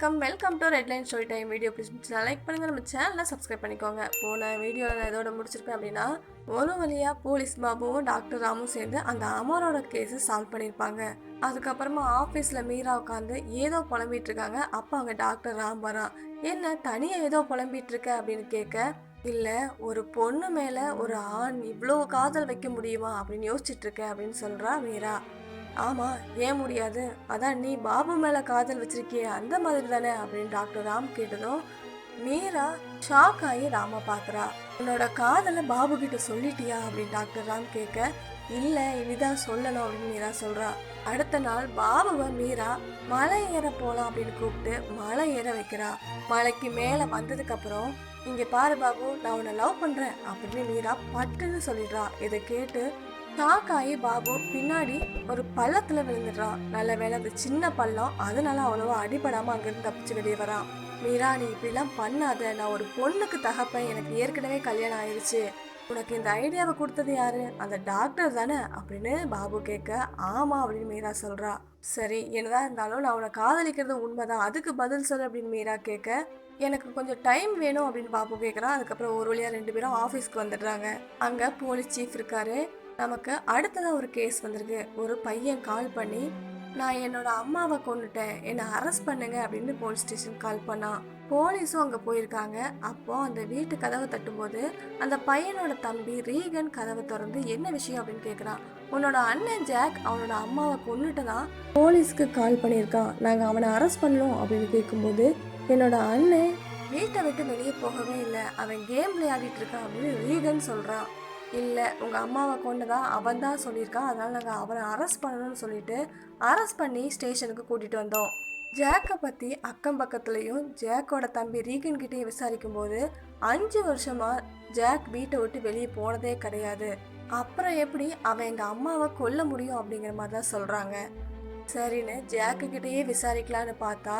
வணக்கம். Welcome to redline story time video பிடிச்சிருந்துச்சுன்னா like பண்ணுங்கள் நம்ம சேனலில் சப்ஸ்கிரைப் பண்ணிக்கோங்க. போன வீடியோவில் நான் இதோட முடிச்சிருப்பேன் அப்படின்னா ஒரு வழியாக போலீஸ் பாபுவும் டாக்டர் ராமும் சேர்ந்து அந்த அமரோட கேஸை சால்வ் பண்ணியிருப்பாங்க அதுக்கப்புறமா ஆஃபீஸில் மீரா உட்காந்து ஏதோ புலம்பிட்டு இருக்காங்க. அப்போ அங்கே டாக்டர் ராம் வரான். என்ன தனியாக ஏதோ புலம்பிட்டு இருக்க? அப்படின்னு கேட்க இல்லை ஒரு பொண்ணு மேலே ஒரு ஆண் இவ்வளோ காதல் வைக்க முடியுமா? அப்படின்னு யோசிச்சுட்டு இருக்கேன் அப்படின்னு சொல்கிறா மீரா. ஆமா ஏன் முடியாது? அதான் நீ பாபு மேல காதல் வச்சிருக்கிய அந்த மாதிரி தானே அப்படின்னு டாக்டர் ராம் கேட்டதும் மீரா ஷாக் ஆகி ராம பாக்குறா. உன்னோட காதலை பாபு கிட்ட சொல்லிட்டியா? அப்படின்னு டாக்டர் ராம் கேட்க இல்ல இனிதான் சொல்லணும் அப்படின்னு மீரா சொல்றா. அடுத்த நாள் பாபுவை மீரா மலை ஏற போலாம் அப்படின்னு கூப்பிட்டு மலை ஏற வைக்கிறா. மலைக்கு மேல வந்ததுக்கு அப்புறம் இங்க பாரு பாபு நான் உன்னை லவ் பண்றேன் அப்படின்னு மீரா பட்டுன்னு சொல்லிடுறா. இதை கேட்டு ஷாக்காயி பாபு பின்னாடி ஒரு பள்ளத்துல விழுந்துடுறான் நல்ல வேளை அது சின்ன பள்ளம் அதனால அவ்வளவா அடிபடாம அங்கிருந்து தப்பிச்சு வெளியே வரான். மீரா நீ இப்படிலாம் பண்ணாத. நான் ஒரு பொண்ணுக்கு தகப்பேன். எனக்கு ஏற்கனவே கல்யாணம் ஆயிடுச்சு உனக்கு இந்த ஐடியாவை கொடுத்தது யாரு? அந்த டாக்டர் தானே? அப்படின்னு பாபு கேட்க ஆமா அப்படின்னு மீரா சொல்றா. சரி என்னதான் இருந்தாலும் நான் உன்னை காதலிக்கிறது உண்மைதான். அதுக்கு பதில் சொல் அப்படின்னு மீரா கேட்க எனக்கு கொஞ்சம் டைம் வேணும் அப்படின்னு பாபு கேட்குறான் அதுக்கப்புறம் ஒரு வழியாக ரெண்டு பேரும் ஆஃபீஸ்க்கு வந்துடுறாங்க. அங்கே போலீஸ் சீஃப் இருக்காரு. நமக்கு அடுத்ததாக ஒரு கேஸ் வந்திருக்கு. ஒரு பையன் கால் பண்ணி நான் என்னோட அம்மாவை கொண்டுட்டேன். என்னை அரெஸ்ட் பண்ணுங்க அப்படின்னு போலீஸ் ஸ்டேஷன் கால் பண்ணான் போலீஸும் அங்கே போயிருக்காங்க. அப்போ அந்த வீட்டு கதவை தட்டும்போது அந்த பையனோட தம்பி ரீகன் கதவை திறந்து என்ன விஷயம்? அப்படின்னு கேட்குறான் உன்னோட அண்ணன் ஜாக் அவனோட அம்மாவை கொண்டுட்டு தான் போலீஸ்க்கு கால் பண்ணியிருக்கான். நாங்கள் அவனை அரெஸ்ட் பண்ணணும் அப்படின்னு கேட்கும்போது என்னோட அண்ணன் வீட்டை விட்டு வெளியே போகவே இல்லை. அவன் கேம் விளையாடிட்டு இருக்கான் அப்படின்னு ரீகன் சொல்கிறான் இல்லை உங்கள் அம்மாவை கொண்டதாக அவன் தான் சொல்லியிருக்கான். அதனால் நாங்கள் அவனை அரெஸ்ட் பண்ணணும்னு சொல்லிட்டு அரெஸ்ட் பண்ணி ஸ்டேஷனுக்கு கூட்டிகிட்டு வந்தோம். ஜாக்கை பற்றி அக்கம் பக்கத்துலேயும் ஜாக்கோட தம்பி ரீகன் கிட்டேயும் விசாரிக்கும் போது அஞ்சு வருஷமாக ஜாக் வீட்டை விட்டு வெளியே போனதே கிடையாது. அப்புறம் எப்படி அவன் எங்கள் அம்மாவை கொல்ல முடியும் அப்படிங்கிற மாதிரி தான் சொல்கிறாங்க சரின்னு ஜாக்கு கிட்டேயே விசாரிக்கலான்னு பார்த்தா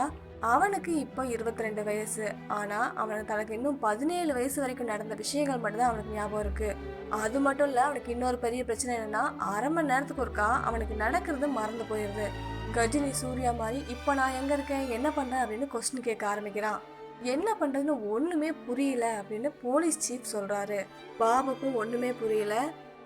அவனுக்கு இப்போ இருபத்தி ரெண்டு வயசு. ஆனால் அவனுக்கு தனக்கு இன்னும் பதினேழு வயசு வரைக்கும் நடந்த விஷயங்கள் மட்டும்தான் அவனுக்கு ஞாபகம் இருக்குது அது மட்டும் இல்லை அவனுக்கு இன்னொரு பெரிய பிரச்சனை என்னன்னா அரை மணி நேரத்துக்கு ஒருக்கா அவனுக்கு நடக்கிறது மறந்து போயிடுது கஜினி சூர்யா மாதிரி இப்போ நான் எங்கே இருக்கேன்? என்ன பண்ணுறேன் அப்படின்னு கொஸ்டின் கேட்க ஆரம்பிக்கிறான். என்ன பண்ணுறதுன்னு ஒன்றுமே புரியல அப்படின்னு போலீஸ் சீஃப் சொல்கிறாரு பாபுக்கும் ஒன்றுமே புரியல.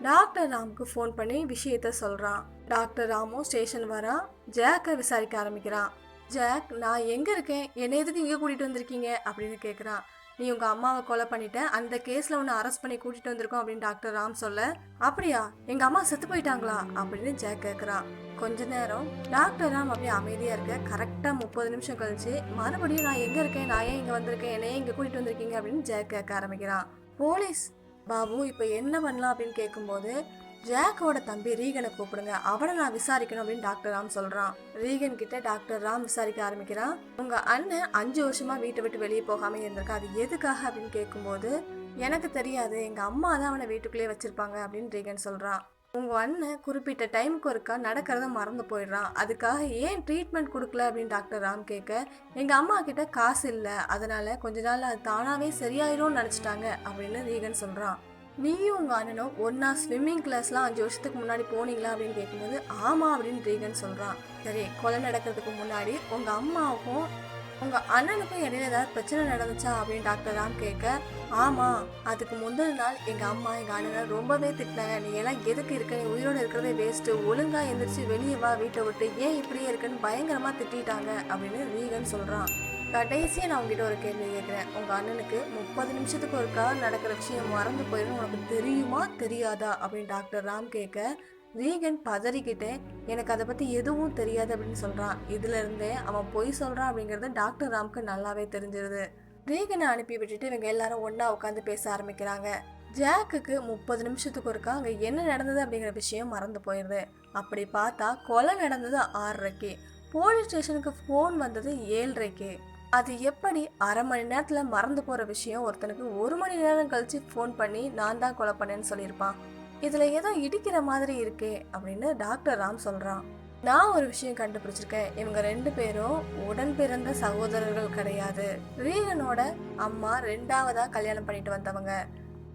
டாக்டர் ராமுக்கு ஃபோன் பண்ணி விஷயத்த சொல்கிறான் டாக்டர் ராமும் ஸ்டேஷன் வரான். ஜாக்கை விசாரிக்க ஆரம்பிக்கிறான். ஜாக் நான் எங்கே இருக்கேன்? என்னை எதுக்கு இங்கே கூட்டிகிட்டு வந்திருக்கீங்க? அப்படின்னு கேட்குறான் நீ உங்கள் அம்மாவை கொலை பண்ணிட்ட அந்த கேஸில் உன்னை அரெஸ்ட் பண்ணி கூட்டிகிட்டு வந்திருக்கோம் அப்படின்னு டாக்டர் ராம் சொல்ல அப்படியா? எங்கள் அம்மா செத்து போயிட்டாங்களா? அப்படின்னு ஜாக் கேட்குறான் கொஞ்ச நேரம் டாக்டர் ராம் அப்படியே அமைதியாக இருக்க கரெக்டாக முப்பது நிமிஷம் கழிச்சு மறுபடியும் நான் எங்கே இருக்கேன்? நான் ஏன் இங்கே வந்திருக்கேன்? என்னையே இங்கே கூட்டிகிட்டு வந்திருக்கீங்க? அப்படின்னு ஜாக் கேட்க ஆரம்பிக்கிறான். போலீஸ் பாபு இப்போ என்ன பண்ணலாம்? அப்படின்னு கேட்கும்போது ஜாக்கோட தம்பி ரீகனை கூப்பிடுங்க. அவனை நான் விசாரிக்கணும் அப்படின்னு டாக்டர் ராம் சொல்றான். ரீகன் கிட்ட டாக்டர் ராம் விசாரிக்க ஆரம்பிக்கிறான். உங்க அண்ணன் அஞ்சு வருஷமா வீட்டை விட்டு வெளியே போகாம இருந்திருக்கா? அது எதுக்காக அப்படின்னு கேட்கும்போது எனக்கு தெரியாது. எங்க அம்மா தான் அவனை வீட்டுக்குள்ளேயே வச்சிருப்பாங்க அப்படின்னு ரீகன் சொல்றான். உங்க அண்ணன் குறிப்பிட்ட டைமுக்கு ஒருக்கா நடக்கிறத மறந்து போயிடுறான். அதுக்காக ஏன் ட்ரீட்மெண்ட் கொடுக்கல அப்படின்னு டாக்டர் ராம் கேட்க எங்க அம்மா கிட்ட காசு இல்லை. அதனால கொஞ்ச நாள் அது தானாவே சரியாயிரும்னு நினைச்சிட்டாங்க அப்படின்னு ரீகன் சொல்றான். நீயும் உங்கள் அண்ணனும் ஒன்றா ஸ்விம்மிங் கிளாஸ்லாம் அஞ்சு வருஷத்துக்கு முன்னாடி போனீங்களா அப்படின்னு கேட்கும்போது ஆமாம் அப்படின்னு ரீகன் சொல்கிறான் சரி கொலை நடக்கிறதுக்கு முன்னாடி உங்கள் அம்மாவுக்கும் உங்கள் அண்ணனுக்கும் இடையில ஏதாவது பிரச்சனை நடந்துச்சா அப்படின்னு டாக்டர் ராம் கேட்க ஆமாம் அதுக்கு முந்தின நாள் எங்கள் அம்மா எங்கள் அண்ணனை ரொம்பவே திட்டினாங்க. நீ எல்லாம் எதுக்கு இருக்க? நீ உயிரோடு இருக்கிறதே வேஸ்ட்டு ஒழுங்காக எந்திரிச்சு வெளியே வா வீட்டை விட்டு. ஏன் இப்படியே இருக்குன்னு பயங்கரமாக திட்டிட்டாங்க அப்படின்னு ரீகன் சொல்கிறான் கடைசியாக நான் உங்ககிட்ட ஒரு கேள்வி கேட்குறேன். உங்கள் அண்ணனுக்கு முப்பது நிமிஷத்துக்கு ஒருக்கா நடக்கிற விஷயம் மறந்து போயிடும் உனக்கு தெரியுமா தெரியாதா? அப்படின்னு டாக்டர் ராம் கேட்க ரீகன் பதறிக்கிட்டே எனக்கு அதை பற்றி எதுவும் தெரியாது அப்படின்னு சொல்கிறான் இதுலேருந்தே அவன் பொய் சொல்கிறான் அப்படிங்கிறது டாக்டர் ராம்க்கு நல்லாவே தெரிஞ்சிருது. ரீகனை அனுப்பி விட்டுட்டு இவங்க எல்லாரும் ஒன்றா உட்காந்து பேச ஆரம்பிக்கிறாங்க. ஜாக்குக்கு முப்பது நிமிஷத்துக்கு ஒருக்கா அங்கே என்ன நடந்தது அப்படிங்கிற விஷயம் மறந்து போயிடுது அப்படி பார்த்தா கொலை நடந்தது ஆறரைக்கு. போலீஸ் ஸ்டேஷனுக்கு ஃபோன் வந்தது ஏழரைக்கு. அது எப்படி அரை மணி நேரத்தில் மறந்து போகிற விஷயம்? ஒருத்தனுக்கு ஒரு மணி நேரம் கழித்து ஃபோன் பண்ணி நான் தான் கொலை பண்ணேன்னு சொல்லியிருப்பான். இதில் ஏதோ இடிக்கிற மாதிரி இருக்கே அப்படின்னு டாக்டர் ராம் சொல்கிறான் நான் ஒரு விஷயம் கண்டுபிடிச்சிருக்கேன். இவங்க ரெண்டு பேரும் உடன் பிறந்த சகோதரர்கள் கிடையாது. ரீகனோட அம்மா ரெண்டாவதாக கல்யாணம் பண்ணிட்டு வந்தவங்க.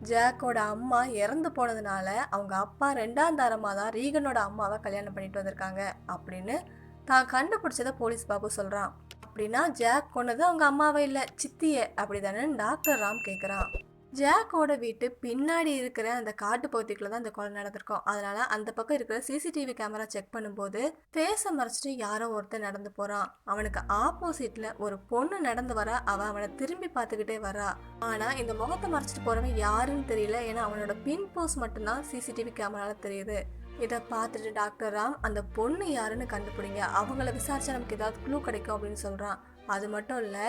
ஜாக்கோட அம்மா இறந்து போனதுனால அவங்க அப்பா ரெண்டாம் தாரமாக தான் ரீகனோட அம்மாவை கல்யாணம் பண்ணிட்டு வந்திருக்காங்க அப்படின்னு தான் கண்டுபிடிச்சத போலீஸ் பாபு சொல்கிறான் அப்படின்னா ஜாக் கொன்னது அவங்க அம்மாவை இல்லை சித்திய அப்படிதானே டாக்டர் ராம் கேட்குறான் ஜாக்கோட வீட்டு பின்னாடி இருக்கிற அந்த காட்டு பகுதிக்குள்ள தான் அந்த கொலை நடந்திருக்கும். அதனால அந்த பக்கம் இருக்கிற சிசிடிவி கேமரா செக் பண்ணும்போது ஃபேஸை மறைச்சிட்டு யாரோ ஒருத்தன் நடந்து போறான். அவனுக்கு ஆப்போசிட்ல ஒரு பொண்ணு நடந்து வர அவ அவனை திரும்பி பார்த்துக்கிட்டே வரா. ஆனா இந்த முகத்தை மறைச்சிட்டு போறவன் யாருன்னு தெரியல. ஏன்னா அவனோட பின் போஸ் மட்டும்தான் சிசிடிவி கேமரால தெரியுது. இதை பார்த்துட்டு டாக்டர் ராம் அந்த பொண்ணு யாருன்னு கண்டுபிடிங்க. அவங்கள விசாரிச்சா நமக்கு ஏதாவது க்ளூ கிடைக்கும் அப்படின்னு சொல்கிறான் அது மட்டும் இல்லை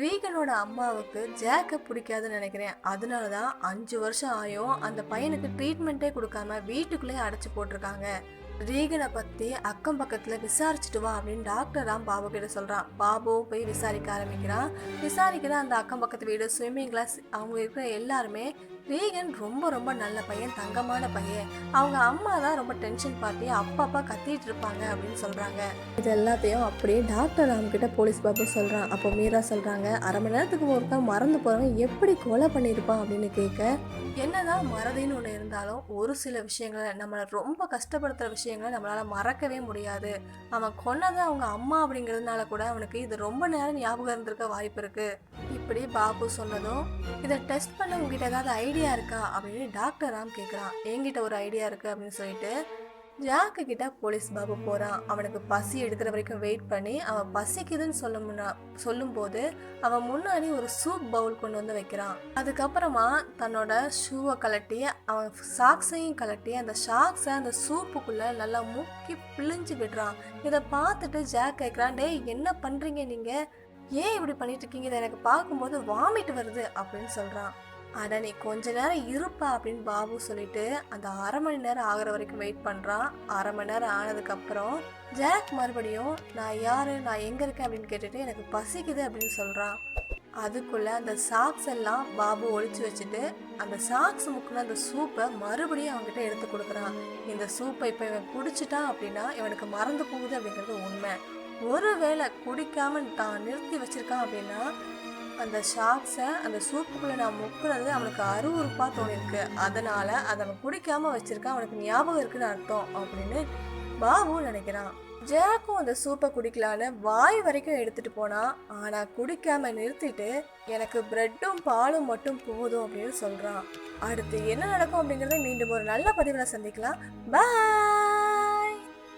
ரீகனோட அம்மாவுக்கு ஜேக்கை பிடிக்காதுன்னு நினைக்கிறேன். அதனால தான் அஞ்சு வருஷம் ஆயும் அந்த பையனுக்கு ட்ரீட்மெண்ட்டே கொடுக்காம வீட்டுக்குள்ளேயே அடைச்சி போட்டிருக்காங்க. ரீகனை பற்றி அக்கம் பக்கத்தில் விசாரிச்சுட்டு வா அப்படின்னு டாக்டர் ராம் பாபு கிட்ட சொல்கிறான் பாபுவும் போய் விசாரிக்க ஆரம்பிக்கிறான். விசாரிக்கிற அந்த அக்கம் பக்கத்து வீடு ஸ்விம்மிங் கிளாஸ் அவங்க இருக்கிற எல்லாருமே ரீகன் ரொம்ப ரொம்ப நல்ல பையன் தங்கமான பையன். அவங்க அம்மா தான் ரொம்ப டென்ஷன் பார்ட்டி அப்பப்பா கத்திட்டு இருப்பாங்க அப்படின்னு சொல்கிறாங்க இது எல்லாத்தையும் அப்படியே டாக்டர் ராம் கிட்ட போலீஸ் பாபு சொல்கிறான் அப்போ மீரா சொல்கிறாங்க அரை மணி நேரத்துக்கு ஒருத்தன் மறந்து போகிறவன் எப்படி கொலை பண்ணியிருப்பான்? அப்படின்னு கேட்க என்னதான் மறதின்னு ஒன்று இருந்தாலும் ஒரு சில விஷயங்களை நம்மளை ரொம்ப கஷ்டப்படுத்துகிற விஷயங்களை நம்மளால் மறக்கவே முடியாது. அவன் கொன்னது அவங்க அம்மா அப்படிங்கிறதுனால கூட அவனுக்கு இது ரொம்ப நேரம் ஞாபகம் இருந்திருக்க வாய்ப்பு இருக்குது இப்படி பாபு சொன்னதும் இதை டெஸ்ட் பண்ண உங்ககிட்ட ஏதாவது ஐடியா இருக்கா அப்படின்னு டாக்டர் ராம் கேட்குறான் என்கிட்ட ஒரு ஐடியா இருக்கு அப்படின்னு சொல்லிட்டு ஜாக்கு கிட்ட போலீஸ் பாபு போகிறான் அவனுக்கு பசி எடுக்கிற வரைக்கும் வெயிட் பண்ணி அவன் பசிக்குதுன்னு சொல்ல முன்னா சொல்லும்போது அவன் முன்னாடி ஒரு சூப் பவுல் கொண்டு வந்து வைக்கிறான். அதுக்கப்புறமா தன்னோட ஷூவை கலட்டி அவன் சாக்ஸையும் கலட்டி அந்த ஷாக்ஸை அந்த சூப்புக்குள்ளே நல்லா முக்கி பிழிஞ்சு விடுறான். இதை பார்த்துட்டு ஜாக் கேட்குறான் டேய் என்ன பண்ணுறீங்க நீங்கள் ஏன் இப்படி பண்ணிட்டு இருக்கீங்க? இதை எனக்கு பார்க்கும்போது வாமிட் வருது அப்படின்னு சொல்கிறான் ஆனால் நீ கொஞ்ச நேரம் இருப்பா அப்படின்னு பாபு சொல்லிட்டு அந்த அரை மணி நேரம் ஆகிற வரைக்கும் வெயிட் பண்ணுறான் அரை மணி நேரம் ஆனதுக்கப்புறம் ஜாக் மறுபடியும் நான் யாரு? நான் எங்கே இருக்கேன் அப்படின்னு கேட்டுட்டு எனக்கு பசிக்குது அப்படின்னு சொல்கிறான் அதுக்குள்ள அந்த சாக்ஸ் எல்லாம் பாபு ஒழிச்சு வச்சுட்டு அந்த சாக்ஸ் முக்கின அந்த சூப்பை மறுபடியும் அவங்ககிட்ட எடுத்து கொடுக்குறான். இந்த சூப்பை இப்போ இவன் குடிச்சிட்டான் அப்படின்னா இவனுக்கு மறந்து போகுது அப்படிங்கிறது உண்மை. ஒருவேளை குடிக்காம தான் நிறுத்தி வச்சிருக்கான் அப்படின்னா அந்த ஷார்க்ஸை அந்த சூப்புக்குள்ளே நான் முக்குறது அவனுக்கு அருவறுப்பாக தோணிருக்கு. அதனால் அதை அவன் குடிக்காமல் வச்சுருக்கா அவனுக்கு ஞாபகம் இருக்குன்னு அர்த்தம் அப்படின்னு பாபு நினைக்கிறான். ஜாக்கும் அந்த சூப்பை குடிக்கலான்னு வாய் வரைக்கும் எடுத்துட்டு போனான் ஆனால் குடிக்காம நிறுத்திட்டு எனக்கு பிரெட்டும் பாலும் மட்டும் போதும் அப்படின்னு சொல்கிறான் அடுத்து என்ன நடக்கும் அப்படிங்கிறத மீண்டும் ஒரு நல்ல பதிவில் சந்திக்கலாம். பாய்